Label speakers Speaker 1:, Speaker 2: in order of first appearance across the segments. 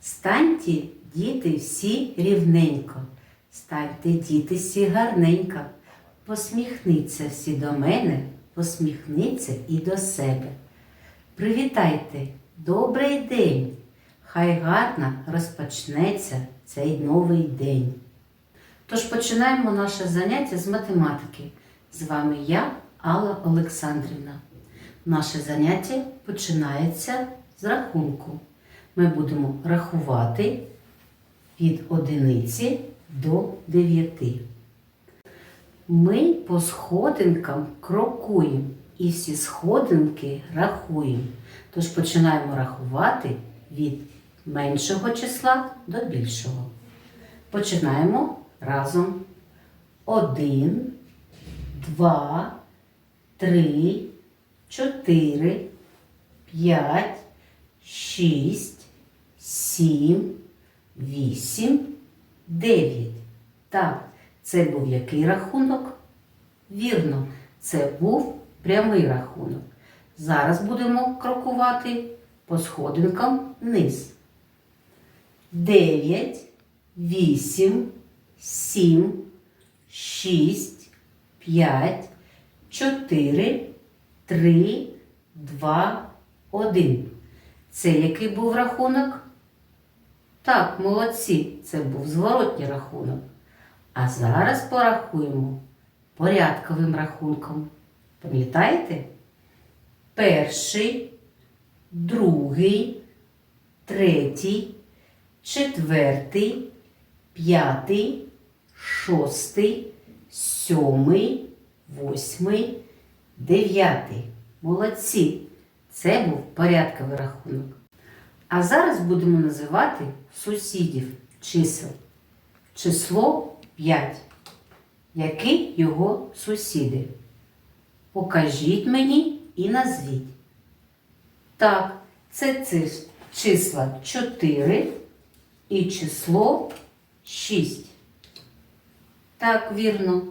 Speaker 1: Станьте, діти, всі рівненько, станьте, діти, всі гарненько. Посміхніться всі до мене, посміхніться і до себе. Привітайте, добрий день! Хай гарно розпочнеться цей новий день. Тож починаємо наше заняття з математики. З вами я, Алла Олександрівна. Наше заняття починається з рахунку. Ми будемо рахувати від одиниці до дев'яти. Ми по сходинкам крокуємо і всі сходинки рахуємо. Тож починаємо рахувати від меншого числа до більшого. Починаємо разом. Один, два, три, чотири, п'ять, шість, сім, вісім, дев'ять. Так, це був який рахунок? Вірно, це був прямий рахунок. Зараз будемо крокувати по сходинкам вниз. Дев'ять, вісім, сім, шість, п'ять, чотири, три, два, один. Це який був рахунок? Так, молодці, це був зворотній рахунок. А зараз порахуємо порядковим рахунком. Пам'ятаєте? Перший, другий, третій, четвертий, п'ятий, шостий, сьомий, восьмий, дев'ятий. Молодці! Це був порядковий рахунок. А зараз будемо називати сусідів чисел. Число 5. Які його сусіди? Покажіть мені і назвіть. Так, це числа 4 і число 6. Так, вірно.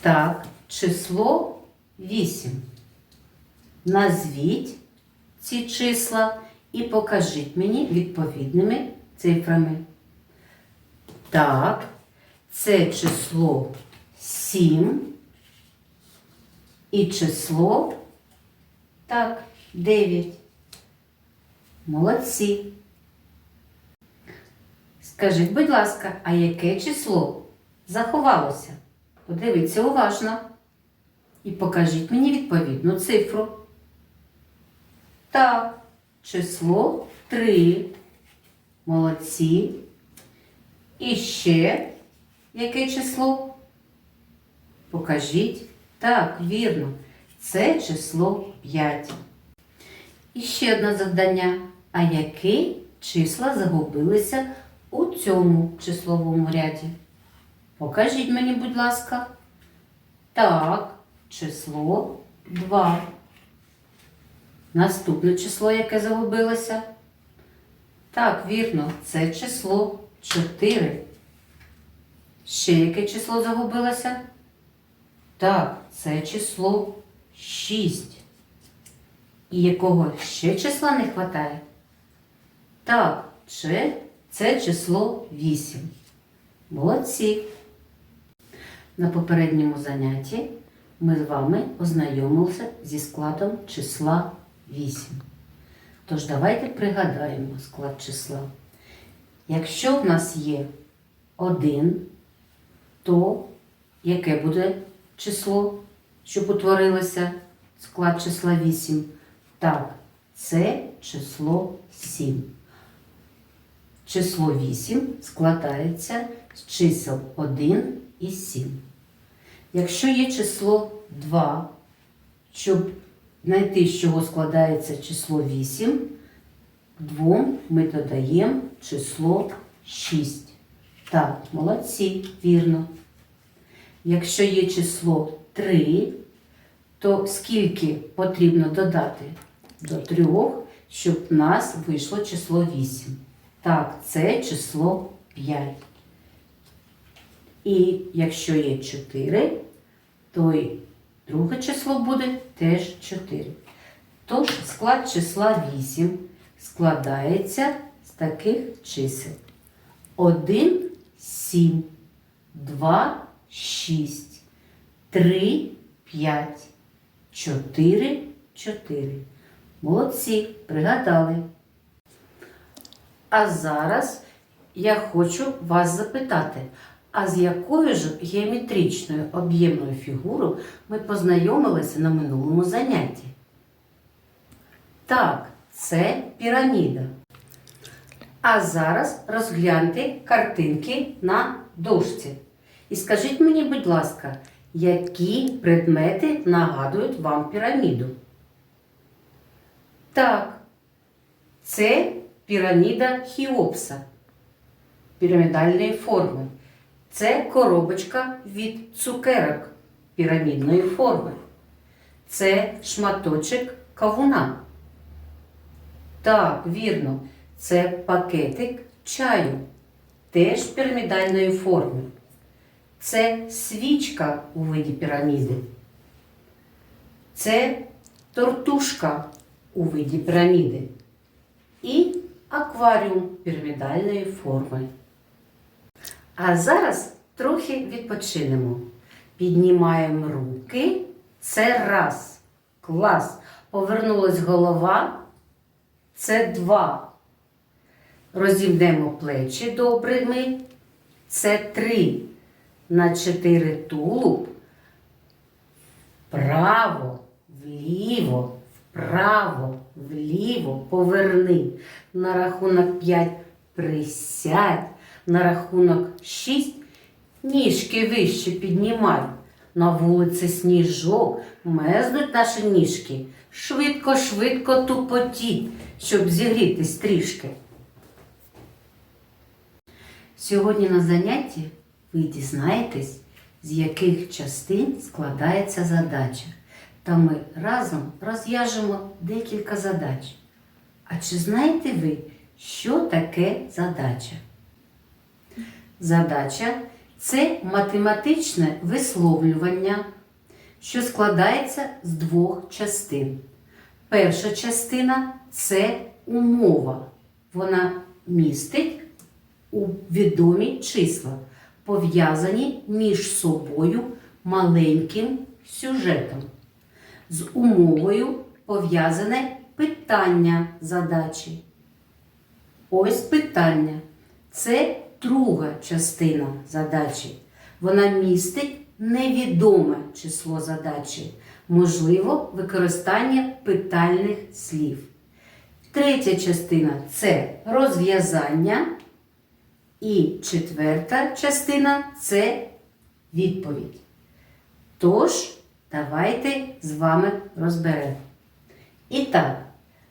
Speaker 1: Так, число 8. Назвіть ці числа і покажіть мені відповідними цифрами. Так, це число 7 і число так, 9. Молодці. Скажіть, будь ласка, а яке число заховалося? Подивіться уважно. І покажіть мені відповідну цифру. Так, число 3. Молодці. І ще яке число? Покажіть. Так, вірно. Це число 5. І ще одне завдання. А які числа загубилися у цьому числовому ряді? Покажіть мені, будь ласка. Так, число 2. Наступне число, яке загубилося? Так, вірно, це число 4. Ще яке число загубилося? Так, це число 6. І якого ще числа не вистачає? Так, це, це число 8. Молодці. На попередньому занятті ми з вами ознайомилися зі складом числа 8. Тож давайте пригадаємо склад числа. Якщо в нас є 1, то яке буде число, щоб утворилося склад числа 8? Так, це число 7. Число 8 складається з чисел 1 і 7. Якщо є число 2, щоб знайти, з чого складається число 8, двом ми додаємо число 6. Так, молодці, вірно. Якщо є число 3, то скільки потрібно додати до 3, щоб в нас вийшло число 8? Так, це число 5. І якщо є 4, то друге число буде теж 4. Тож склад числа 8 складається з таких чисел. 1 7, 2 6, 3 5, 4 4. Молодці, пригадали. А зараз я хочу вас запитати, а з якою ж геометричною об'ємною фігурою ми познайомилися на минулому занятті? Так, це піраміда. А зараз розгляньте картинки на дошці. І скажіть мені, будь ласка, які предмети нагадують вам піраміду? Так, це піраміда Хіопса пірамідальної форми. Це коробочка від цукерок пірамідної форми. Це шматочок кавуна. Так, вірно, це пакетик чаю, теж пірамідальної форми. Це свічка у виді піраміди. Це тортушка у виді піраміди. І акваріум пірамідальної форми. А зараз трохи відпочинемо. Піднімаємо руки. Це раз. Клас. Повернулась голова. Це два. Розімнемо плечі добрими. Це три. На чотири тулуб. Вправо, вліво, вправо, вліво, поверни. На рахунок 5 присядь. На рахунок 6 ніжки вище піднімай. На вулиці сніжок, мерзнуть наші ніжки. Швидко, швидко тупотіть, щоб зігрітись трішки. Сьогодні на занятті ви дізнаєтесь, з яких частин складається задача. Та ми разом розв'яжемо декілька задач. А чи знаєте ви, що таке задача? Задача це математичне висловлювання, що складається з двох частин. Перша частина це умова. Вона містить у відомі числа, пов'язані між собою маленьким сюжетом. З умовою пов'язане питання задачі. Ось питання. Це друга частина задачі. Вона містить невідоме число задачі, можливо, використання питальних слів. Третя частина це розв'язання. І четверта частина це відповідь. Тож, давайте з вами розберемо. І так,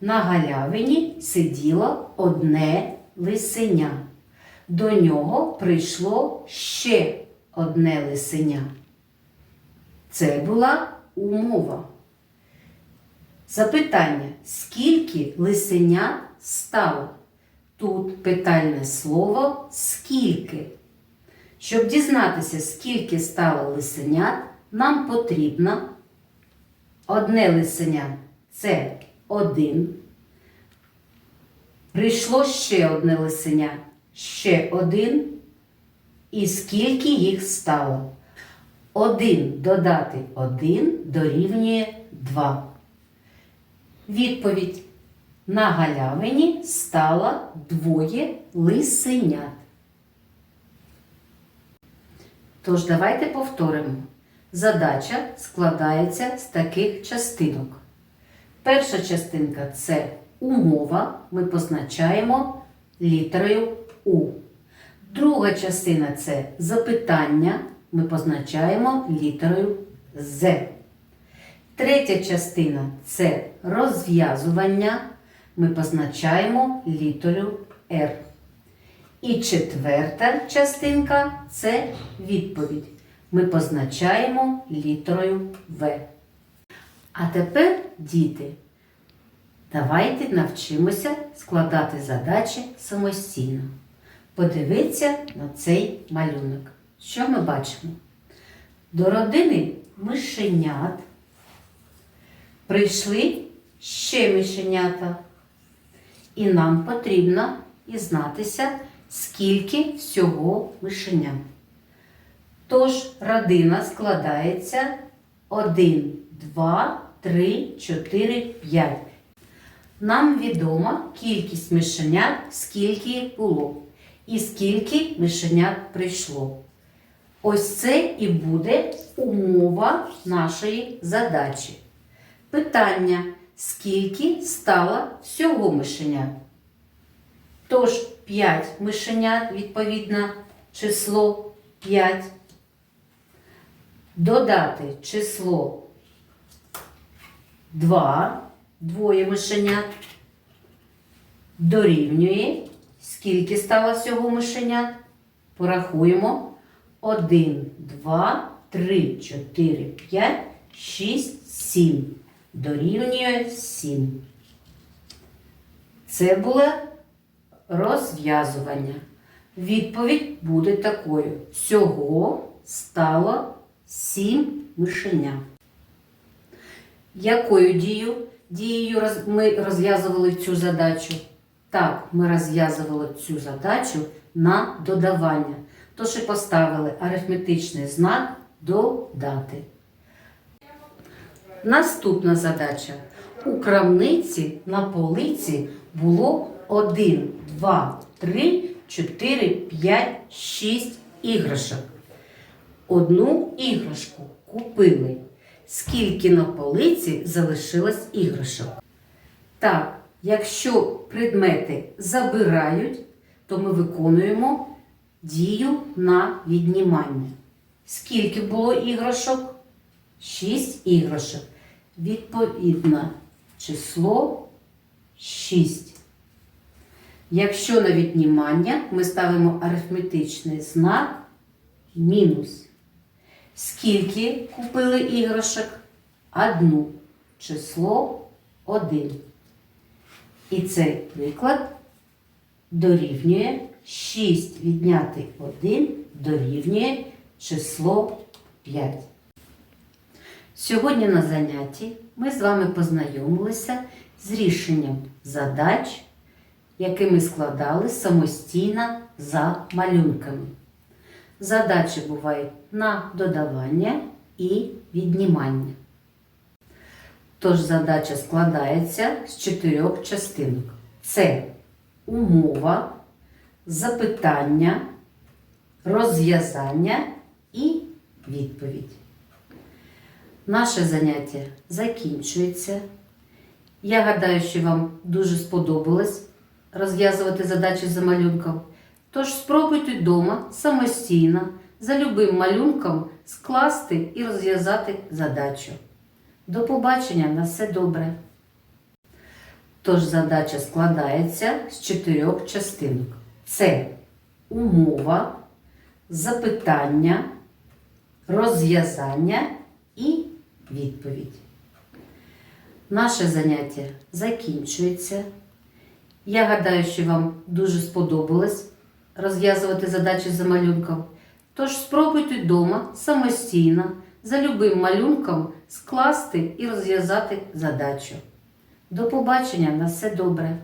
Speaker 1: на галявині сиділо одне лисеня. До нього прийшло ще одне лисеня. Це була умова. Запитання, скільки лисенят стало? Тут питальне слово скільки. Щоб дізнатися, скільки стало лисенят, нам потрібно одне лисеня це один. Прийшло ще одне лисеня, ще один. І скільки їх стало? Один додати один дорівнює два. Відповідь. На галявині стало двоє лисенят. Тож давайте повторимо. Задача складається з таких частинок. Перша частинка це умова. Ми позначаємо літерою У. Друга частина це запитання. Ми позначаємо літерою З. Третя частина це розв'язування. Ми позначаємо літерою R. І четверта частинка це відповідь. Ми позначаємо літерою В. А тепер, діти, давайте навчимося складати задачі самостійно. Подивіться на цей малюнок. Що ми бачимо? До родини мишенят прийшли ще мишенята. І нам потрібно дізнатися, скільки всього мишенят. Тож родина складається 1, 2, 3, 4, 5. Нам відома кількість мишенят, скільки було, і скільки мишенят прийшло. Ось це і буде умова нашої задачі. Питання, скільки стало всього мишенят? Тож 5 мишенят, відповідно, число 5. Додати число 2, двоє мишенят. Дорівнює. Скільки стало всього мишенят? Порахуємо. 1, 2, 3, 4, 5, 6, 7. Дорівнює 7. Це було розв'язування. Відповідь буде такою. Всього стало 7 мишенят. Якою дією? Ми розв'язували цю задачу? Так, ми розв'язували цю задачу на додавання. Тож і поставили арифметичний знак додати. Наступна задача. У крамниці на полиці було 1, 2, 3, 4, 5, 6 іграшок. Одну іграшку купили. Скільки на полиці залишилось іграшок? Так, якщо предмети забирають, то ми виконуємо дію на віднімання. Скільки було іграшок? Шість іграшок. Відповідно, число 6. Якщо на віднімання ми ставимо арифметичний знак мінус. Скільки купили іграшок? Одну. Число 1. І цей приклад дорівнює 6 відняти 1 дорівнює число 5. Сьогодні на занятті ми з вами познайомилися з рішенням задач, які ми складали самостійно за малюнками. Задачі бувають на додавання і віднімання. Тож задача складається з чотирьох частинок. Це умова, запитання, розв'язання і відповідь. Наше заняття закінчується. Я гадаю, що вам дуже сподобалось розв'язувати задачі за малюнком. Тож спробуйте вдома самостійно за любим малюнком скласти і розв'язати задачу. До побачення на все добре. Тож задача складається з чотирьох частинок. Це умова, запитання, розв'язання і відповідь. Наше заняття закінчується. Я гадаю, що вам дуже сподобалось розв'язувати задачі за малюнком. Тож спробуйте вдома самостійно за любим малюнком скласти і розв'язати задачу. До побачення на все добре!